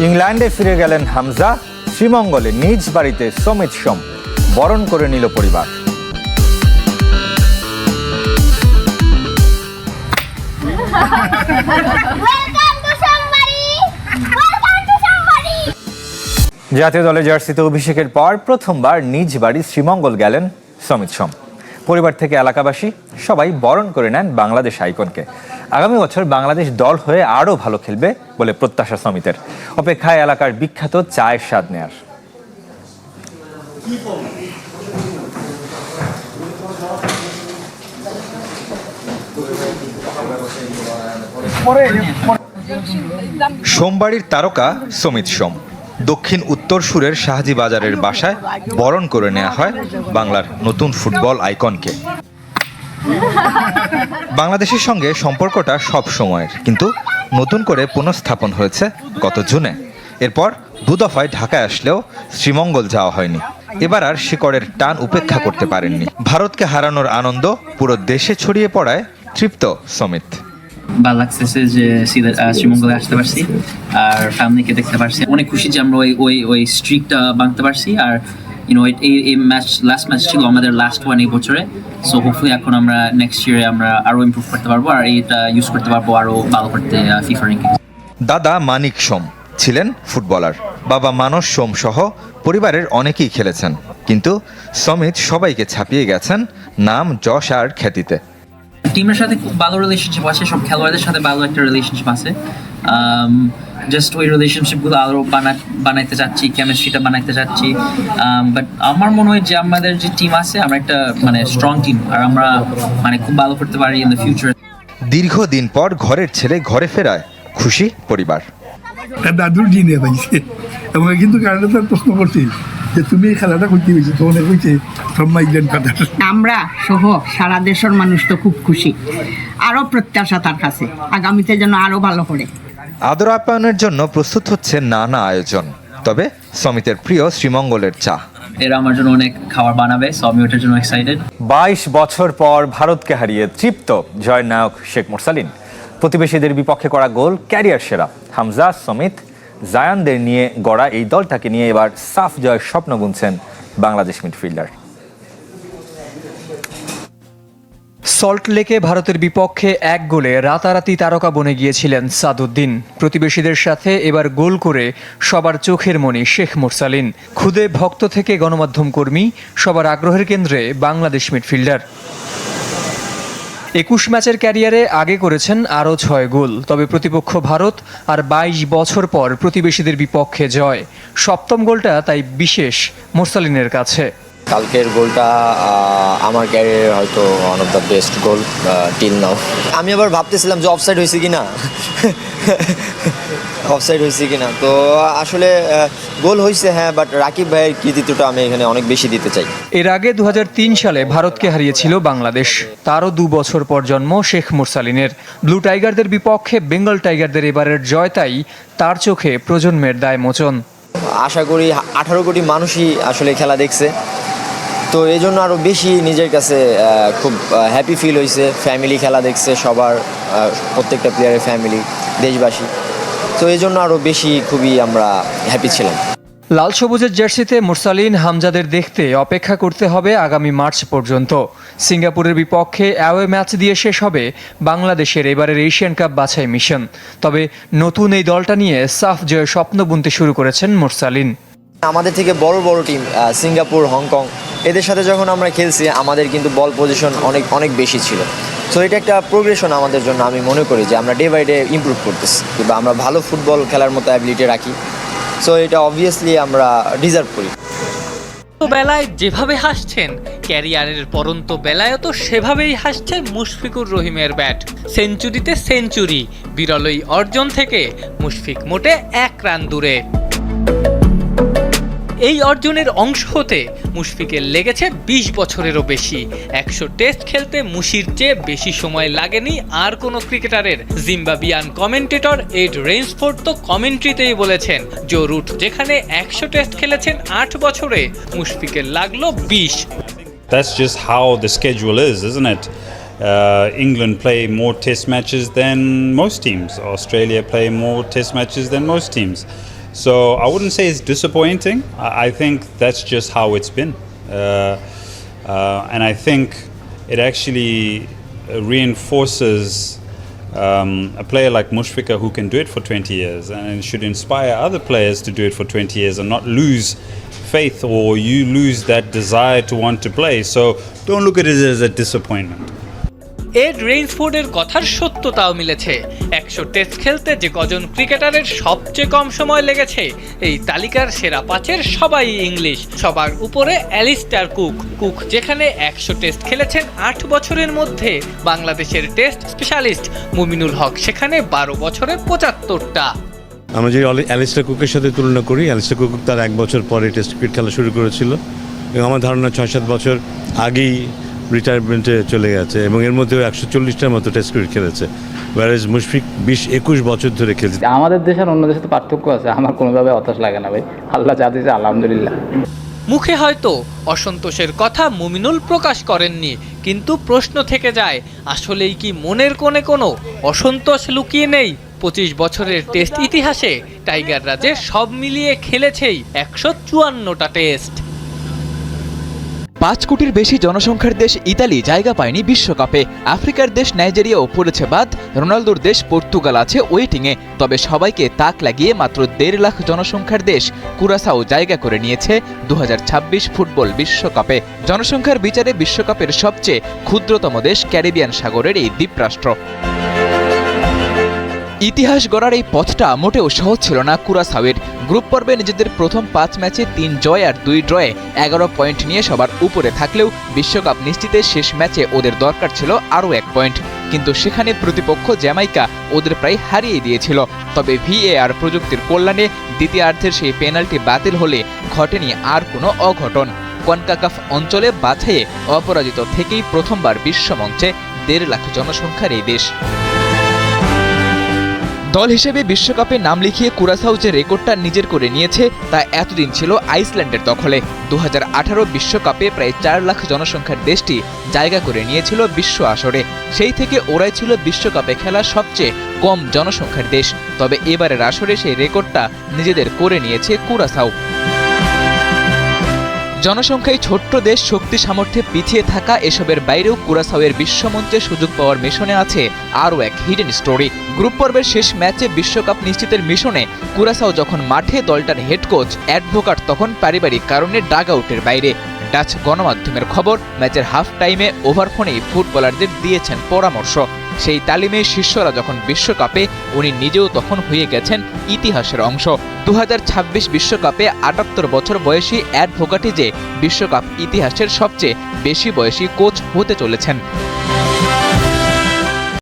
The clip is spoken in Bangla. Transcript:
ইংল্যান্ডে ফিরে গেলেন হামজা শ্রীমঙ্গলে নিজ বাড়িতে সমিত সোম বরণ করে নিল পরিবার! জাতীয় দলের জার্সিতে অভিষেকের পর প্রথমবার নিজ বাড়ি শ্রীমঙ্গল গেলেন সমিত সোম পরিবার থেকে এলাকাবাসী সবাই বরণ করে নেন বাংলাদেশ আইকনকে। আগামী বছর বাংলাদেশ দল হয়ে আরও ভালো খেলবে বলে প্রত্যাশা সমিতের অপেক্ষায় এলাকার বিখ্যাত চায়ের স্বাদ নেয়ার। সোমবাড়ির তারকা সমিত সোম। দক্ষিণ উত্তর সুরের শাহজি বাজারের বাসায় বরণ করে নেওয়া হয় বাংলার নতুন ফুটবল আইকনকে। বাংলাদেশের সঙ্গে সম্পর্কটা সব সময়ের, কিন্তু নতুন করে পুনঃস্থাপন হয়েছে গত জুনে। এরপর দুদফায় ঢাকায় আসলেও শ্রীমঙ্গল যাওয়া হয়নি। এবার আর শিকড়ের টান উপেক্ষা করতে পারেননি। ভারতকে হারানোর আনন্দ পুরো দেশে ছড়িয়ে পড়ায় তৃপ্ত সমিত। ভালো লাগতেছে যে সিলেট শ্রীমঙ্গলে আসতে পারছি আর ফ্যামিলিকে দেখতে পারছি। অনেক খুশি যে আমরা ওই ওই ওই স্ট্রিকটা ভাঙতে পারছি আর ইউনো এই এই ম্যাচ লাস্ট ম্যাচ ছিল আমাদের লাস্ট ওয়ান এই বছরে। সো হোপফুলি এখন আমরা নেক্সট ইয়ারে আমরা আরও ইমপ্রুভ করতে পারব আর এটা ইউজ করতে পারব আরও ভালো করতে ফিফা র্যাঙ্কিং দাদা মানিক সোম ছিলেন ফুটবলার। বাবা মানস সোম সহ পরিবারের অনেকেই খেলেছেন। কিন্তু সমিত সবাইকে ছাপিয়ে গেছেন নাম যশ আর খ্যাতিতে। টিমের সাথে খুব ভালো রিলেশনশিপ আছে সব খেলোয়াড়দের সাথে ভালো একটা রিলেশনশিপ আছে। জাস্ট ওই রিলেশনশিপগুলো আরও বানা বানাইতে চাচ্ছি কেমিস্ট্রিটা বানাইতে চাচ্ছি। বাট আমার মনে হয় যে আমাদের যে টিম আছে আমরা একটা মানে স্ট্রং টিম আর আমরা মানে খুব ভালো করতে পারি ইন দ্য ফিউচার দীর্ঘদিন পর ঘরের ছেলে ঘরে ফেরায় খুশি পরিবার। দাদুর জিনে পাইছে এবং কিন্তু কারণে তার প্রশ্ন করছি যে তুমি এই খেলাটা করতে গেছো তখন কইছে ফ্রম মাই গ্র্যান্ড আমরা সহ সারা দেশের মানুষ তো খুব খুশি। আরও প্রত্যাশা তার কাছে। আগামীতে যেন আরও ভালো করে। আদর আপ্যায়নের জন্য প্রস্তুত হচ্ছে নানা আয়োজন। তবে সমিতের প্রিয় শ্রীমঙ্গলের চা। এরা আমার জন্য অনেক খাবার বানাবে সো আমি ওটার জন্য এক্সাইটেড বাইশ বছর পর ভারতকে হারিয়ে তৃপ্ত জয় নায়ক শেখ মুরসালিন। প্রতিবেশীদের বিপক্ষে করা গোল ক্যারিয়ার সেরা। হামজা সমিত জায়ানদের নিয়ে গড়া এই দলটাকে নিয়ে এবার সাফ জয়ের স্বপ্ন বুনছেন বাংলাদেশ মিডফিল্ডার। সল্টলেকে ভারতের বিপক্ষে এক গোলে রাতারাতি তারকা বনে গিয়েছিলেন সাদুদ্দিন। প্রতিবেশীদের সাথে এবার গোল করে সবার চোখের মণি শেখ মুরসালিন। খুদে ভক্ত থেকে গণমাধ্যম কর্মী, সবার আগ্রহের কেন্দ্রে বাংলাদেশ মিডফিল্ডার। একুশ ম্যাচের ক্যারিয়ারে আগে করেছেন আরও ছয় গোল। তবে প্রতিপক্ষ ভারত আর বাইশ বছর পর প্রতিবেশীদের বিপক্ষে জয়। সপ্তম গোলটা তাই বিশেষ মোরসালিনের কাছে। কালকের গোলটা আমার ক্যারিয়ারের হয়তো one of the best goal till now আমি আবার ভাবতেছিলাম যে অফসাইড হয়েছে কি না অফসাইড হয়েছে কি না তো আসলে গোল হয়েছে হ্যাঁ বাট রাকিব ভাইয়ের কৃতিত্বটা আমি এখানে অনেক বেশি দিতে চাই। এর আগে দু হাজার তিন সালে ভারতকে হারিয়েছিল বাংলাদেশ। তারও দু বছর পর জন্ম শেখ মুরসালিনের। ব্লু টাইগারদের বিপক্ষে বেঙ্গল টাইগারদের এবারের জয় তাই তার চোখে প্রজন্মের দায় মোচন। আশা করি আঠারো কোটি মানুষই আসলে খেলা দেখছে। তো এই জন্য আরও বেশি নিজের কাছে খুব হ্যাপি ফিল হয়েছে ফ্যামিলি খেলা দেখছে সবার প্রত্যেকটা প্লেয়ারের ফ্যামিলি দেশবাসী। তো এই জন্য আরও বেশি খুবই আমরা হ্যাপি ছিলাম। লাল সবুজের জার্সিতে মুরসালিন হামজাদের দেখতে অপেক্ষা করতে হবে আগামী মার্চ পর্যন্ত। সিঙ্গাপুরের বিপক্ষে অ্যাওয়ে ম্যাচ দিয়ে শেষ হবে বাংলাদেশের এবারের এশিয়ান কাপ বাছাই মিশন। তবে নতুন এই দলটা নিয়ে সাফ জয়ের স্বপ্ন বুনতে শুরু করেছেন মুরসালিন। আমাদের থেকে বড় বড় টিম সিঙ্গাপুর হংকং। এদের সাথে যখন আমরা খেলছি, আমাদের কিন্তু বল পজিশন অনেক অনেক বেশি ছিল। সো এটা একটা প্রোগ্রেশন আমাদের জন্য আমি মনে করি যে আমরা ডে বাই ডে ইমপ্রুভ করতেছি, কিংবা আমরা ভালো ফুটবল খেলার মতো অ্যাবিলিটি রাখি। সো এটা অবভিয়াসলি আমরা ডিজার্ভ করি। বেলায় যেভাবে হাসছেন, ক্যারিয়ারের পরন্ত বেলায় তো সেভাবেই হাসছে মুশফিকুর রহিমের ব্যাট। সেঞ্চুরিতে সেঞ্চুরি, বিরলই অর্জন থেকে মুশফিক মোটে এক রান দূরে। এই অর্জনের অংশ হতে মুশফিকের লেগেছে বিশ বছরেরও বেশি একশো টেস্ট খেলতে মুশির চেয়ে বেশি সময় লাগেনি আর কোনো ক্রিকেটারের জিম্বাবিয়ান কমেন্টেটর এড রেইনসফোর্ড তো কমেন্ট্রিতেই বলেছেন জো রুট যেখানে একশো টেস্ট খেলেছেন আট বছরে মুশফিকের লাগল বিশ That's just how the schedule is, isn't it? Uh, England play more test matches than most teams. Australia play more test matches than most teams. So I wouldn't say it's disappointing. I, think that's just how it's been. Uh, uh, and I think it actually reinforces um, a player like Mushfika who can do it for 20 years and should inspire other players to do it for 20 years and not lose faith or you lose that desire to want to play. So don't look at it as a disappointment. Ed রেইনসফোর্ডের কথার সত্যতাও মিলেছে। একশো টেস্ট খেলতে যে কজন ক্রিকেটারের সবচেয়ে কম সময় লেগেছে, এই তালিকার সেরা পাঁচের সবাই ইংলিশ। সবার উপরে অ্যালিস্টার কুক। কুক যেখানে একশো টেস্ট খেলেছেন আট বছরের মধ্যে বাংলাদেশের টেস্ট স্পেশালিস্ট মুমিনুল হক, সেখানে বারো বছরে পঁচাত্তরটা। আমরা যদি অ্যালিস্টার কুকের সাথে তুলনা করি, অ্যালিস্টার কুক তার এক বছর পরে টেস্ট ক্রিকেট খেলা শুরু করেছিল। এবং আমার ধারণা ছয় সাত বছর আগেই রিটায়ারমেন্টে চলে গেছে এবং এর মধ্যেও একশো চল্লিশটার মতো টেস্ট ক্রিকেট খেলেছে। ওয়ারেজ মুশফিক বিশ একুশ বছর ধরে খেলছে আমাদের দেশের অন্য দেশে তো পার্থক্য আছে আমার কোনোভাবে হতাশ লাগে না ভাই। আল্লাহ যা দিয়েছে আলহামদুলিল্লাহ। মুখে হয়তো অসন্তোষের কথা মুমিনুল প্রকাশ করেননি কিন্তু প্রশ্ন থেকে যায় আসলেই কি মনের কোণে কোনো অসন্তোষ লুকিয়ে নেই? পঁচিশ বছরের টেস্ট ইতিহাসে টাইগাররা যে সব মিলিয়ে খেলেছেই একশো চুয়ান্নটা টেস্ট পাঁচ কোটির বেশি জনসংখ্যার দেশ ইতালি জায়গা পায়নি বিশ্বকাপে। আফ্রিকার দেশ নাইজেরিয়াও পড়েছে বাদ। রোনালদোর দেশ পর্তুগাল আছে ওয়েটিংয়ে। তবে সবাইকে তাক লাগিয়ে মাত্র দেড় লাখ জনসংখ্যার দেশ কুরাসাও জায়গা করে নিয়েছে দু হাজার ছাব্বিশ ফুটবল বিশ্বকাপে। জনসংখ্যার বিচারে বিশ্বকাপের সবচেয়ে ক্ষুদ্রতম দেশ ক্যারিবিয়ান সাগরের এই দ্বীপরাষ্ট্র। ইতিহাস গড়ার এই পথটা মোটেও সহজ ছিল না কুরাসাওয়ের। গ্রুপ পর্বে নিজেদের প্রথম পাঁচ ম্যাচে তিন জয় আর দুই ড্রয়ে এগারো পয়েন্ট নিয়ে সবার উপরে থাকলেও বিশ্বকাপ নিশ্চিতের শেষ ম্যাচে ওদের দরকার ছিল আরও এক পয়েন্ট। কিন্তু সেখানে প্রতিপক্ষ জ্যামাইকা ওদের প্রায় হারিয়ে দিয়েছিল। তবে ভিএআর প্রযুক্তির কল্যাণে দ্বিতীয়ার্ধের সেই পেনাল্টি বাতিল হলে ঘটেনি আর কোনো অঘটন। কনকাকাফ অঞ্চলে বাছাইয়ে অপরাজিত থেকেই প্রথমবার বিশ্বমঞ্চে দেড় লাখ জনসংখ্যার এই দেশ। দল হিসেবে বিশ্বকাপে নাম লিখিয়ে কুরাসাও যে রেকর্ডটা নিজের করে নিয়েছে, তা এতদিন ছিল আইসল্যান্ডের দখলে। দু বিশ্বকাপে প্রায় চার লাখ জনসংখ্যার দেশটি জায়গা করে নিয়েছিল বিশ্ব আসরে। সেই থেকে ওরাই ছিল বিশ্বকাপে খেলা সবচেয়ে কম জনসংখ্যার দেশ। তবে এবারের আসরে সেই রেকর্ডটা নিজেদের করে নিয়েছে কুরাসাও জনসংখ্যায় ছোট্ট দেশ শক্তি সামর্থ্যে পিছিয়ে থাকা এসবের বাইরেও কুরাসাওয়ের বিশ্বমঞ্চে সুযোগ পাওয়ার মিশনে আছে আরও এক হিডেন স্টোরি গ্রুপ পর্বের শেষ ম্যাচে বিশ্বকাপ নিশ্চিতের মিশনে কুরাসাও যখন মাঠে দলটার হেড কোচ অ্যাডভোকাট তখন পারিবারিক কারণে ডাগ আউটের বাইরে। ডাচ গণমাধ্যমের খবর, ম্যাচের হাফ টাইমে ওভারফোনেই ফুটবলারদের দিয়েছেন পরামর্শ। সেই তালিমে শিষ্যরা যখন বিশ্বকাপে, উনি নিজেও তখন হয়ে গেছেন ইতিহাসের অংশ। দু বিশ্বকাপে আটাত্তর বছর বয়সী অ্যাডভোকাটি যে বিশ্বকাপ ইতিহাসের সবচেয়ে বেশি বয়সী কোচ হতে চলেছেন।